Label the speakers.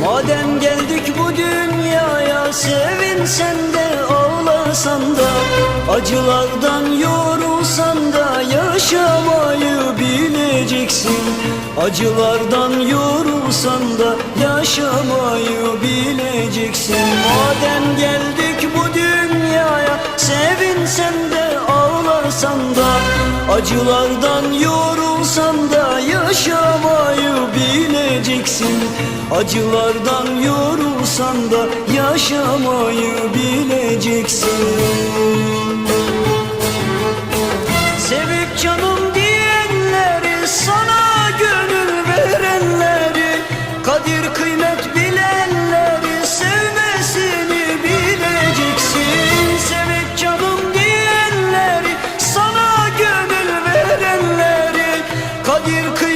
Speaker 1: Madem geldik bu dünyaya sevinsen de ağlasan da Acılardan yorulsan da yaşamayı bileceksin. Acılardan yorulsan da yaşamayı bileceksin. Madem geldik bu dünyaya sevinsen de ağlarsan da Acılardan yorulsan da yaşamayı Acılardan yorulsan da yaşamayı bileceksin. Sevip canım diyenleri sana gönül verenleri Kadir kıymet bilenleri sevmesini bileceksin. Sevip canım diyenleri sana gönül verenleri Kadir kıymet